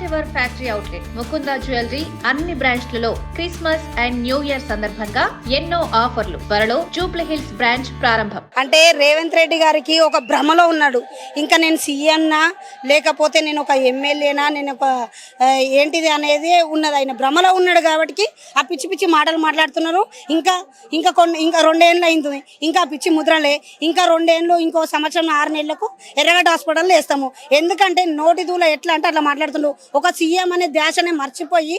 First ever factory outlet Mukunda jewellery అన్ని బ్రాంచ్లలో Christmas and new year సందర్భంగా ఎన్నో ఆఫర్లు. త్వరలో జూబ్లీ హిల్స్ బ్రాంచ్ ప్రారంభం. అంటే రేవంత్ రెడ్డి గారికి ఒక భ్రమలో ఉన్నాడు. ఇంకా నేను సీఎంనా లేకపోతే నేను ఒక ఎమ్మెల్యేనా నేను ఒక ఏంటిది అనేది ఉన్నది. ఆయన భ్రమలో ఉన్నాడు కాబట్టి ఆ పిచ్చి పిచ్చి మాటలు మాట్లాడుతున్నారు. ఇంకా ఇంకా కొన్ని ఇంకా రెండేళ్ళు అయింది. ఇంకా పిచ్చి ముద్రలే. ఇంకా రెండేళ్ళు ఇంకో సంవత్సరం ఆరు నెలలకు ఎర్రగడ్డ హాస్పిటల్లో వేస్తాము. ఎందుకంటే నోటి దూల ఎట్లా అంటే అట్లా మాట్లాడుతుండ్రు ఒక సీఎం అనే దేశనే మర్చిపోయి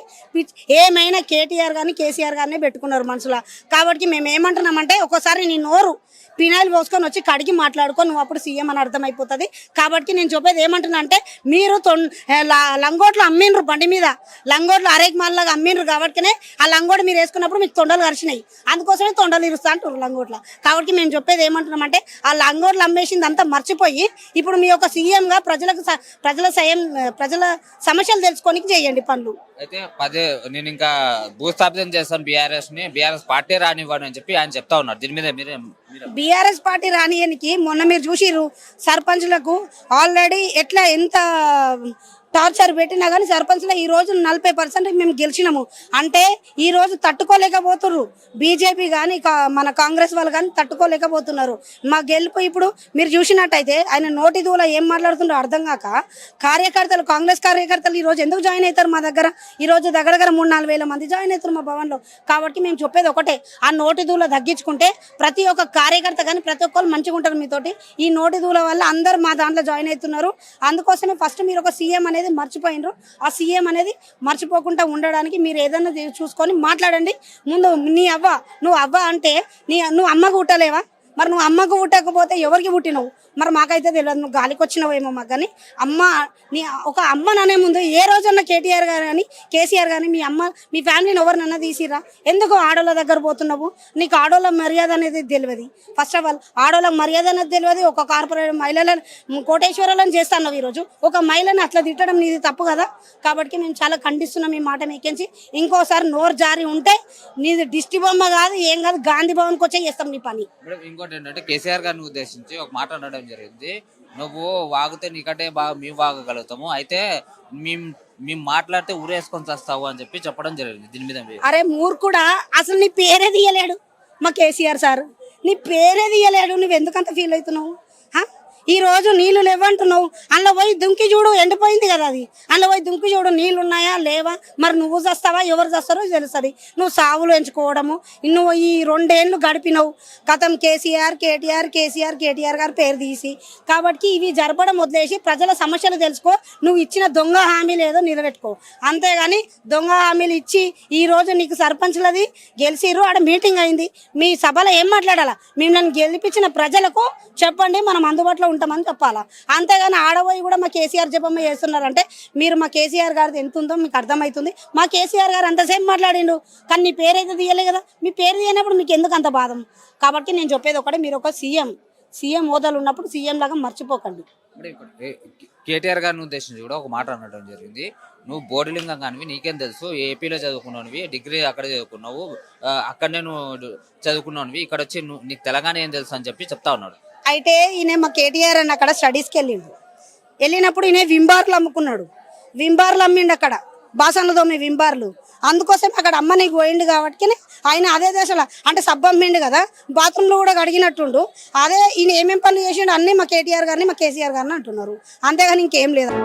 ఏమైనా కేటీఆర్ కానీ కేసీఆర్ కానీ పెట్టుకున్నారు మనసులో కాబట్టి మేము ఏమంటున్నామంటే ఒకసారి నీ నోరు పినాయిల్ పోసుకొని వచ్చి కడిగి మాట్లాడుకో నువ్వు అప్పుడు సీఎం అని అర్థమైపోతుంది. కాబట్టి నేను చెప్పేది ఏమంటున్నా అంటే మీరు లంగోట్లు అమ్మిండ్రు బండి మీద. లంగోట్లు అరేక్ మాల్లాగా అమ్మిండ్రు కాబట్టినే ఆ లంగోటు మీరు వేసుకున్నప్పుడు మీకు తొండలు కరిచినాయి. అందుకోసమే తొండలు ఇరుస్తా అంటారు లంగోట్ల. కాబట్టి మేము చెప్పేది ఏమంటున్నామంటే ఆ లంగోట్లు అమ్మేసింది అంతా మర్చిపోయి ఇప్పుడు మీ యొక్క సీఎంగా ప్రజలకు స- ప్రజల సయం ప్రజల సమస్యలు తెలుసుకోనికి చేయండి పనులు. అయితే పదే నేను ఇంకా భూస్థాపితం చేస్తాను బీఆర్ఎస్ని బీఆర్ఎస్ పార్టీ రానివ్వను అని చెప్పి ఆయన చెప్తా ఉన్నారు. దీని మీద మీరే బీఆర్ఎస్ పార్టీ రానియనికి మొన్న మీరు చూసిర్రు సర్పంచ్లకు ఆల్రెడీ ఎట్లా ఎంత టార్చర్ పెట్టినా కానీ సర్పంచ్లో ఈ రోజు నలభై పర్సెంట్ మేము గెలిచినాము. అంటే ఈ రోజు తట్టుకోలేకపోతున్నారు బీజేపీ కానీ మన కాంగ్రెస్ వాళ్ళు కానీ తట్టుకోలేకపోతున్నారు. మా గెలుపు ఇప్పుడు మీరు చూసినట్టయితే ఆయన నోటి దూల ఏం మాట్లాడుతుండో అర్థం కాక కార్యకర్తలు కాంగ్రెస్ కార్యకర్తలు ఈ రోజు ఎందుకు జాయిన్ అవుతారు మా దగ్గర? ఈ రోజు దగ్గర దగ్గర మూడు నాలుగు వేల మంది జాయిన్ అవుతారు మా భవన్లో. కాబట్టి మేము చెప్పేది ఒకటే. ఆ నోటి దూల తగ్గించుకుంటే ప్రతి ఒక్క కార్యకర్త కానీ ప్రతి ఒక్కరు మంచిగా ఉంటారు మీతోటి. ఈ నోటి దూల వల్ల అందరు మా దాంట్లో జాయిన్ అవుతున్నారు. అందుకోసమే ఫస్ట్ మీరు ఒక సీఎం అనేది మర్చిపోయినరు. ఆ సీఎం అనేది మర్చిపోకుండా ఉండడానికి మీరు ఏదైనా చూసుకొని మాట్లాడండి. ముందు నీ అవ్వ నువ్వు అవ్వ అంటే నీ నువ్వు అమ్మ కుట్టలేవా మరి నువ్వు అమ్మకు పుట్టకపోతే ఎవరికి పుట్టినవు? మరి మాకైతే తెలియదు. నువ్వు గాలికి వచ్చినవేమో మాకు కానీ అమ్మ నీ ఒక అమ్మననే ముందు ఏ రోజన్నా కేటీఆర్ గారు కానీ కేసీఆర్ కానీ మీ అమ్మ మీ ఫ్యామిలీని ఎవరినన్నా తీసిరా ఎందుకు ఆడోళ్ళ దగ్గర పోతున్నావు? నీకు ఆడోళ్ళ మర్యాద అనేది తెలియదు. ఫస్ట్ ఆఫ్ ఆల్ ఆడోళ్ళ మర్యాద అనేది తెలియదు. ఒక కార్పొరేట్ మహిళలను కోటేశ్వరాలను చేస్తాను ఈరోజు. ఒక మహిళని అట్లా తిట్టడం నీది తప్పు కదా? కాబట్టి మేము చాలా ఖండిస్తున్నాం ఈ మాట మీకించి. ఇంకోసారి నోరు జారి ఉంటే నీది దిష్టి బొమ్మ కాదు ఏం కాదు గాంధీ భవన్కి వచ్చే చేస్తాం నీ పని. మేడం ఏంటంటే కేసీఆర్ గారిని ఉద్దేశించి ఒక మాట అనడం జరిగింది. నువ్వు వాగితే నీకంటే బాగా మేము వాగగలుగుతాము. అయితే మేము మేము మాట్లాడితే ఊరేసుకొని చేస్తావు అని చెప్పి చెప్పడం జరిగింది. దీని మీద అరే మూర్ఖుడా అసలు నీ పేరే తీయలేడు మా కేసీఆర్ సార్. నీ పేరే తీయలేడు. నువ్వు ఎందుకంత ఫీల్ అవుతున్నావు? హా? ఈ రోజు నీళ్ళు లేవంటున్నావు. అందులో పోయి దుంకి చూడు ఎండిపోయింది కదా అది. అందులో పోయి దుంకి చూడు నీళ్ళు ఉన్నాయా లేవా? మరి నువ్వు చేస్తావా ఎవరు చేస్తారో తెలుస్తుంది. నువ్వు సావులు ఎంచుకోవడము. నువ్వు ఈ రెండేళ్ళు గడిపినవు. గతం కేసీఆర్ కేటీఆర్ కేసీఆర్ కేటీఆర్ గారు పేరు తీసి. కాబట్టి ఇవి జరపడం వదిలేసి ప్రజల సమస్యలు తెలుసుకో. నువ్వు ఇచ్చిన దొంగ హామీలు ఏదో నిలబెట్టుకో. అంతేగాని దొంగ హామీలు ఇచ్చి ఈ రోజు నీకు సర్పంచ్లది గెలిచిర్రు ఆడ మీటింగ్ అయింది. మీ సభలో ఏం మాట్లాడాలా? మిమ్మల్ని గెలిపించిన ప్రజలకు చెప్పండి. మనం అందుబాటులో ఉంటామని చెప్పాలా? అంతేగాని ఆడబోయి కూడా మా కేసీఆర్ జపమ్మ చేస్తున్నారంటే మీరు మా కేసీఆర్ గారిది ఎంత ఉందో మీకు అర్థమవుతుంది మా కేసీఆర్ గారు అంతసేపు మాట్లాడిండు. కానీ నీ పేరైతే తీయలే కదా. మీ పేరు తీయనప్పుడు మీకు ఎందుకు అంత బాధం? కాబట్టి నేను చెప్పేది ఒకటే మీరు ఒక సీఎం సీఎం హోదాలు ఉన్నప్పుడు సీఎం లాగా మర్చిపోకండి. కేటీఆర్ గారిని ఉద్దేశించి కూడా ఒక మాట అనడం జరిగింది. నువ్వు బోర్డులింగం కానివి నీకేం తెలుసు? ఏపీలో చదువుకున్నానువి డిగ్రీ అక్కడ చదువుకున్నావు? అక్కడనే నువ్వు చదువుకున్నావువి ఇక్కడ వచ్చి నువ్వు నీకు తెలంగాణ ఏం తెలుసు అని చెప్పి చెప్తా ఉన్నాడు. అయితే ఈయన మా కేటీఆర్ అని అక్కడ స్టడీస్కి వెళ్ళిండు. వెళ్ళినప్పుడు ఈయన వింబార్లు అమ్ముకున్నాడు. వింబార్లు అమ్మిండు అక్కడ. బాసన్లు తోమి వింబార్లు. అందుకోసం అక్కడ అమ్మని పోయిండు కాబట్టి ఆయన అదే దశలో అంటే సబ్బు అమ్మిండు కదా బాత్రూంలో కూడా కడిగినట్టుండు. అదే ఈయన ఏమేం పనులు చేసిండు అన్నీ మా కేటీఆర్ గారిని మా కేసీఆర్ గారిని అంటున్నారు. అంతేగాని ఇంకేం లేదు.